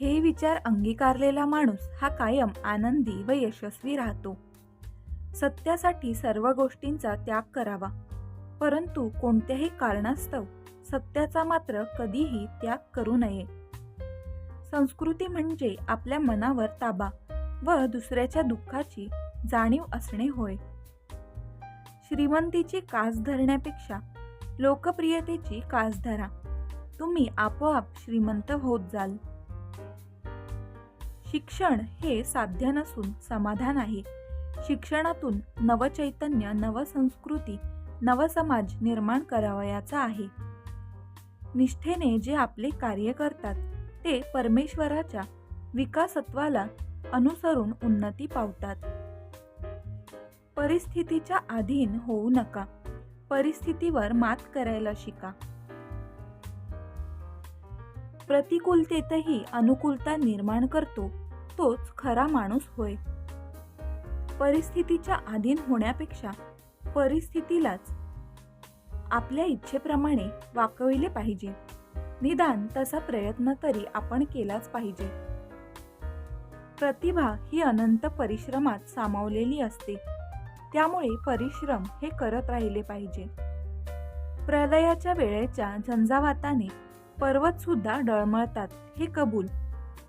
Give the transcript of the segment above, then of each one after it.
हे विचार अंगीकारलेला माणूस हा कायम आनंदी व यशस्वी राहतो. सत्यासाठी सर्व गोष्टींचा त्याग करावा. परंतु कोणत्याही कारणास्तव सत्याचा मात्र कधीही त्याग करू नये. संस्कृती म्हणजे आपल्या मनावर ताबा व दुसऱ्याच्या दुःखाची जाणीव असणे होय. श्रीमंतीची कास धरण्यापेक्षा लोकप्रियतेची कास धरा. तुम्ही आपोआप श्रीमंत होत जाल. शिक्षण हे साध्य नसून समाधान आहे. शिक्षणातून नवचैतन्य नवसंस्कृती नवसमाज निर्माण करावयाचा आहे. निष्ठेने जे आपले कार्य करतात ते परमेश्वराच्या विकासत्वाला अनुसरून उन्नती पावतात. परिस्थितीच्या अधीन होऊ नका. परिस्थितीवर मात करायला शिका. प्रतिकूलतेतही अनुकूलता निर्माण करतो. तोच खरा माणूस होय. परिस्थितीच्या अधीन होण्यापेक्षा परिस्थितीलाच आपल्या इच्छेप्रमाणे वाकविले पाहिजे. निदान तसा प्रयत्न तरी आपण केलाच पाहिजे. प्रतिभा ही अनंत परिश्रमात सामावलेली असते. त्यामुळे परिश्रम हे करत राहिले पाहिजे. प्रलयाच्या वेळेच्या झंझावाताने पर्वत सुद्धा डळमळतात हे कबूल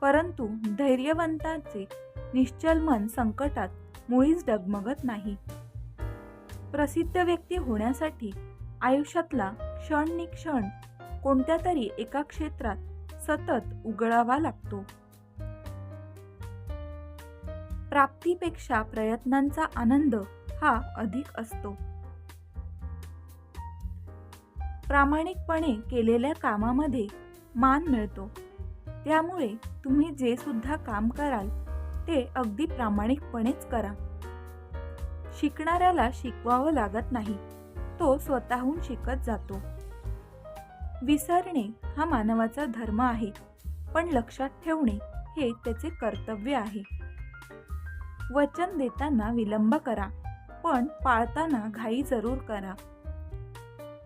परंतु धैर्यवंताचे निश्चल मन संकटात मुळीच डगमगत नाही. प्रसिद्ध व्यक्ती होण्यासाठी आयुष्यातला क्षण कोणत्या तरी एका क्षेत्रात सतत उगळावा लागतो. प्राप्तीपेक्षा प्रयत्नांचा आनंद हा अधिक असतो. प्रामाणिकपणे केलेल्या कामामध्ये मान मिळतो. त्यामुळे तुम्ही जे सुद्धा काम कराल ते अगदी प्रामाणिकपणेच करा. शिकणाऱ्याला शिकवावं लागत नाही तो स्वतःहून शिकत जातो. विसरणे हा मानवाचा धर्म आहे पण लक्षात ठेवणे हे त्याचे कर्तव्य आहे. वचन देताना विलंब करा पण पाळताना घाई जरूर करा.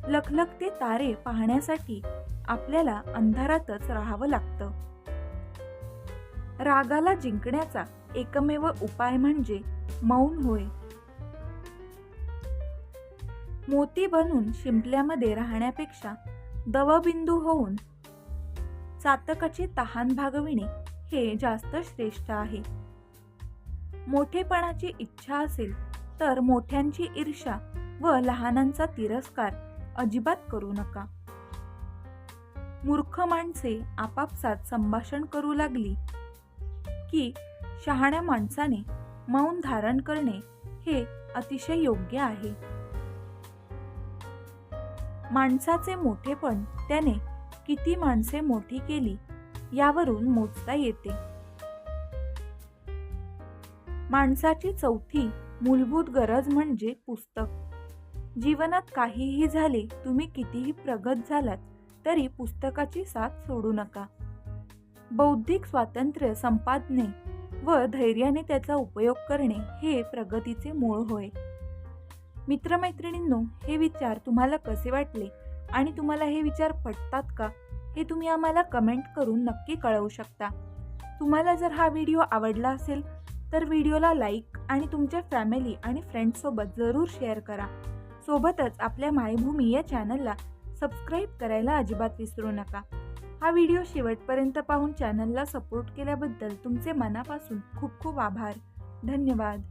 लखलखते तारे पाहण्यासाठी आपल्याला अंधारातच राहावं लागतं. रागाला जिंकण्याचा एकमेव उपाय म्हणजे मौन होय. मोती बनून शिंपल्यामध्ये राहण्यापेक्षा दवबिंदू होऊन चातकाची तहान भागविणे हे जास्त श्रेष्ठ आहे. मोठेपणाची इच्छा असेल तर मोठ्यांची ईर्षा व लहानांचा तिरस्कार अजिबात करू नका. मूर्ख माणसे आपापसात संभाषण करू लागली की शहाण्या माणसाने मौन धारण करणे हे अतिशय योग्य आहे. माणसाचे मोठेपण त्याने किती माणसे मोठी केली यावरून मोजता येते. माणसाची चौथी मूलभूत गरज म्हणजे पुस्तक. जीवनात काहीही झाले तुम्ही कितीही प्रगत झालात तरी पुस्तकाची साथ सोडू नका. बौद्धिक स्वातंत्र्य संपादने व धैर्याने त्याचा उपयोग करणे हे प्रगतीचे मूळ होय. मित्रमैत्रिणींनो हे विचार तुम्हाला कसे वाटले आणि तुम्हाला हे विचार पटतात का हे तुम्ही आम्हाला कमेंट करून नक्की कळवू शकता. तुम्हाला जर हा व्हिडिओ आवडला असेल तर व्हिडिओला लाईक आणि तुमच्या फॅमिली आणि फ्रेंड्ससोबत जरूर शेअर करा. सोबतच आपल्या मायभूमी या चॅनलला सबस्क्राईब करायला अजिबात विसरू नका. हा व्हिडिओ शेवटपर्यंत पाहून चॅनलला सपोर्ट केल्याबद्दल तुमचे मनापासून खूप खूप आभार. धन्यवाद.